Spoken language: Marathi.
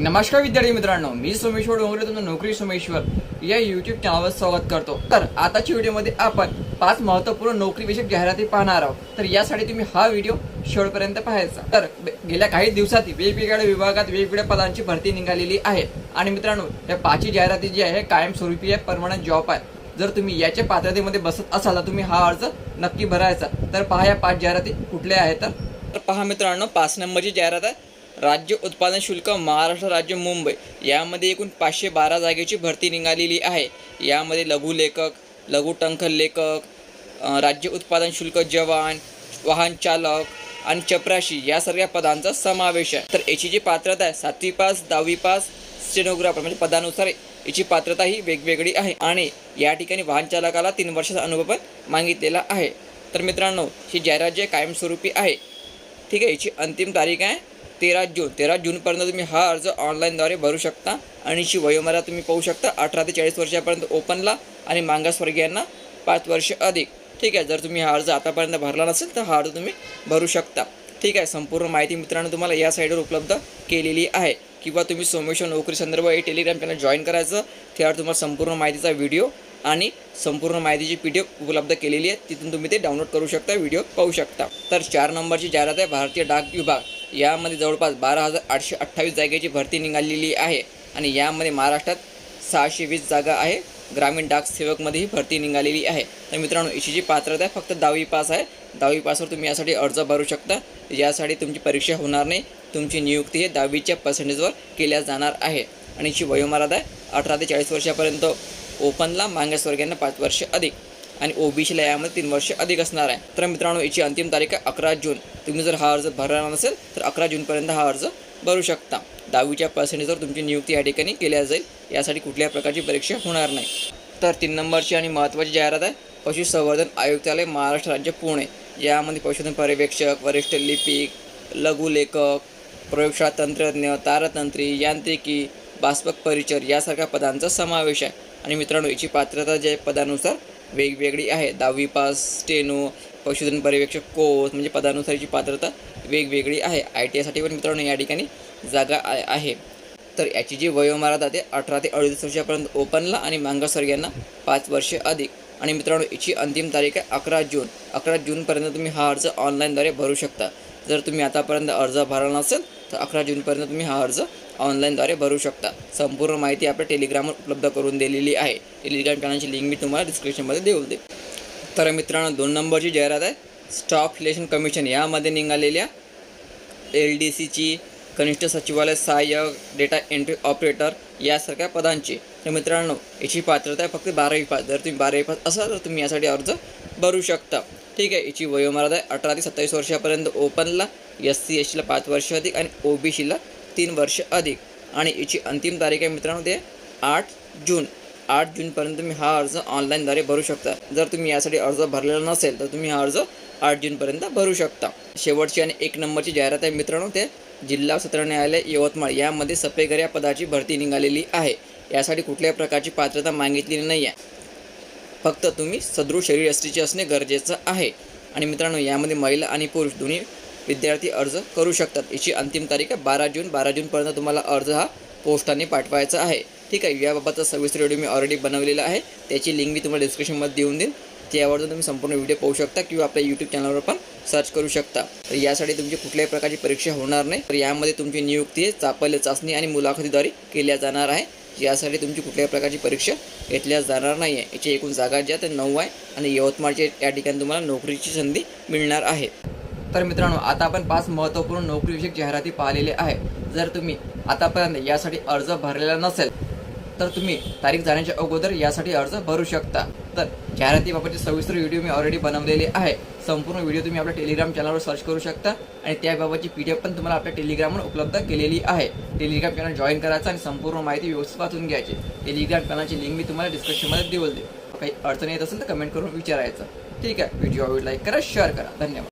नमस्कार विद्यार्थी मित्रांनो मी सोमेश्वर डोंगरे तुमचं नोकरी सोमेश्वर. या युट्यूब चॅनलवर स्वागत करतो. तर आताच्या व्हिडिओमध्ये आपण पाच महत्त्वपूर्ण नोकरीविषयक जाहिराती पाहणार आहोत. तर यासाठी तुम्ही हा व्हिडिओ शेवटपर्यंत पाहायचा. तर गेल्या काही दिवसात वेगवेगळ्या विभागात वेगवेगळ्या पदांची भरती निघालेली आहे. आणि मित्रांनो या पाचही जाहिराती जी आहे कायमस्वरूपी आहे परमनंट जॉब आहे. जर तुम्ही याच्या पात्रतेमध्ये बसत असाल तर तुम्ही हा अर्ज नक्की भरायचा. तर पहा या पाच जाहिराती कुठल्या आहेत. तर तर पहा मित्रांनो पाच नंबरची जाहिरात आहे. राज्य उत्पादन शुल्क महाराष्ट्र राज्य मुंबई यामध्ये एकूण पाचशे बारा जागेची भरती निघालेली आहे. यामध्ये लघुलेखक लघुटंखल लेखक राज्य उत्पादन शुल्क जवान वाहन चालक आणि चपराशी या सगळ्या पदांचा समावेश आहे. तर याची जी पात्रता आहे सातवी पास दहावी पास स्टेनोग्राफर म्हणजे पदानुसार याची पात्रता ही वेगवेगळी आहे. आणि या ठिकाणी वाहन चालकाला तीन वर्षाचा अनुभव पण मागितलेला आहे. तर मित्रांनो ही जाहिरात जी कायमस्वरूपी आहे. ठीक आहे याची अंतिम तारीख आहे तेरा जून तेरा जूनपर्यंत तुम्ही हा अर्ज ऑनलाईनद्वारे भरू शकता. आणि शी वयोमर्यादा तुम्ही पाहू शकता अठरा ते चाळीस वर्षापर्यंत ओपनला आणि मागासवर्गीयांना पाच वर्ष अधिक. ठीक आहे जर तुम्ही हा अर्ज आतापर्यंत भरला नसेल तर हा अर्ज तुम्ही भरू शकता. ठीक आहे संपूर्ण माहिती मित्रांनो तुम्हाला या साईडवर उपलब्ध केलेली आहे. किंवा तुम्ही सोमेश्वर नोकरी संदर्भ हे टेलिग्राम चॅनल जॉईन करायचं त्यावर तुम्हाला संपूर्ण माहितीचा व्हिडिओ आणि संपूर्ण माहितीची पी डी एफ उपलब्ध केलेली आहे. तिथून तुम्ही ते डाउनलोड करू शकता व्हिडिओ पाहू शकता. तर चार नंबरची जाहिरात आहे भारतीय डाक विभाग. यामध्ये जवळपास बारा हजार आठशे अठ्ठावीस जागेची भरती निघालेली आहे आणि यामध्ये महाराष्ट्रात सहाशे वीस जागा आहे. ग्रामीण डाक सेवकमध्येही भरती निघालेली आहे. तर मित्रांनो इशीची पात्रता आहे फक्त दहावी पास आहे. दहावी पासवर तुम्ही यासाठी अर्ज भरू शकता. यासाठी तुमची परीक्षा होणार नाही. तुमची नियुक्ती हे दहावीच्या पर्सेंटेजवर केल्या जाणार आहे. आणि इशी वयोमर्यादा आहे अठरा ते चाळीस वर्षापर्यंत ओपनला मागासवर्गीयांना पाच वर्ष अधिक. आणि ओबीसीला यामध्ये तीन वर्ष अधिक असणार आहे. तर मित्रांनो याची अंतिम तारीख आहे अकरा जून. तुम्ही जर हा अर्ज भरणार नसेल तर अकरा जूनपर्यंत हा अर्ज भरू शकता. दहावीच्या पर्सेंटेजवर तुमची नियुक्ती या ठिकाणी केल्या जाईल. यासाठी कुठल्याही प्रकारची परीक्षा होणार नाही. तर तीन नंबरची आणि महत्त्वाची जाहिरात आहे पशुसंवर्धन आयुक्तालय महाराष्ट्र राज्य पुणे. यामध्ये पशुधन पर्यवेक्षक वरिष्ठ लिपिक लघुलेखक प्रयोगशाळा तंत्रज्ञ तारतंत्री यांत्रिकी बास्पक परिचर यासारख्या पदांचा समावेश आहे. आणि मित्रांनो याची पात्रता जे पदानुसार वेगवेगळी आहे. दहावी पास स्टेनो पशुधन पर्यवेक्षक कोर्स म्हणजे पदानुसार याची पात्रता वेगवेगळी आहे. आय टी आयसाठी पण मित्रांनो या ठिकाणी जागा आहे. तर याची जी वयोमर्यादा ते अठरा ते अडतीस वर्षापर्यंत ओपनला आणि मागासवर्गीयांना पाच वर्षे अधिक. आणि मित्रांनो याची अंतिम तारीख आहे अकरा जून. अकरा जूनपर्यंत तुम्ही हा अर्ज ऑनलाईनद्वारे भरू शकता. जर तुम्ही आतापर्यंत अर्ज भरला नसेल तर अकरा जूनपर्यंत तुम्ही हा अर्ज ऑनलाईनद्वारे भरू शकता. संपूर्ण माहिती आपल्या टेलिग्रामवर उपलब्ध करून दिलेली आहे. टेलिग्राम चॅनलची लिंक मी तुम्हाला डिस्क्रिप्शनमध्ये देऊ दे तर मित्रांनो दोन नंबरची जाहिरात आहे. स्टॉक रिलेशन कमिशन यामध्ये निघालेल्या एल डी सीची कनिष्ठ सचिवालय सहाय्यक डेटा एंट्री ऑपरेटर यासारख्या पदांची. तर मित्रांनो याची पात्रता आहे फक्त बारावी पास. जर तुम्ही बारावी पास असाल तर तुम्ही यासाठी अर्ज भरू शकता. ठीक आहे. याची वयोमर्यादा आहे अठरा ते सत्तावीस वर्षापर्यंत ओपनला एस सी एस टीला पाच वर्ष अधिक आणि ओ बी सीला तीन वर्ष अधिक. आणि याची अंतिम तारीख आहे मित्रांनो ते आठ जून. आठ जूनपर्यंत तुम्ही हा अर्ज ऑनलाईनद्वारे भरू शकता. जर तुम्ही यासाठी अर्ज भरलेला नसेल तर तुम्ही हा अर्ज आठ जूनपर्यंत भरू शकता. शेवटची आणि एक नंबरची जाहिरात आहे मित्रांनो ते जिल्हा सत्र न्यायालय यवतमाळ. यामध्ये सफेगर या पदाची भरती निघालेली आहे. यासाठी कुठल्याही प्रकारची पात्रता मागितलेली नाही आहे फक्त तुम्ही सदृढ शरीर यष्टीचे असणे गरजेचं आहे. आणि मित्रांनो यामध्ये महिला आणि पुरुष दोन्ही विद्यार्थी अर्ज करू शकतात. याची अंतिम तारीख आहे बारा जून. बारा जूनपर्यंत तुम्हाला अर्ज हा पोस्टाने पाठवायचा आहे. ठीक आहे याबाबतचा सविस्तर व्हिडिओ मी ऑलरेडी बनवलेला आहे. त्याची लिंक मी तुम्हाला डिस्क्रिप्शनमध्ये देऊन देईन. त्यावरून तुम्ही संपूर्ण व्हिडिओ पाहू शकता किंवा आपल्या यूट्यूब चॅनलवर पण सर्च करू शकता. तर यासाठी तुमची कुठल्याही प्रकारची परीक्षा होणार नाही. तर यामध्ये तुमची नियुक्ती चापल्य चाचणी आणि मुलाखतीद्वारे केल्या जाणार आहे. यासाठी तुमची कुठल्याही प्रकारची परीक्षा घेतल्या जाणार नाही आहे. याची एकूण जागा ज्या त्या नऊ आहे आणि यवतमाळचे या ठिकाणी तुम्हाला नोकरीची संधी मिळणार आहे. तर मित्रांनो आता आपण पाच महत्त्वपूर्ण नोकरीविषयक जाहिराती पाहिलेले आहे. जर तुम्ही आतापर्यंत यासाठी अर्ज भरलेला नसेल तर तुम्ही तारीख जाण्याच्या अगोदर यासाठी अर्ज भरू शकता. तर जाहिरातीबाबतचे सविस्तर व्हिडिओ मी ऑलरेडी बनवलेले आहे. संपूर्ण व्हिडिओ तुम्ही आपल्या टेलिग्राम चॅनलवर सर्च करू शकता आणि त्याबाबतची पी डी एफ पण तुम्हाला आपल्या टेलिग्रामवर उपलब्ध केलेली आहे. टेलिग्राम चॅनल जॉईन करायचं आणि संपूर्ण माहिती व्यवस्थित वाचून घ्यायची. टेलिग्राम चॅनलची लिंक मी तुम्हाला डिस्क्रिप्शनमध्ये देऊ दे काही अडचण येत असेल तर कमेंट करून विचारायचं. ठीक आहे व्हिडिओ आवड लाईक करा शेअर करा. धन्यवाद.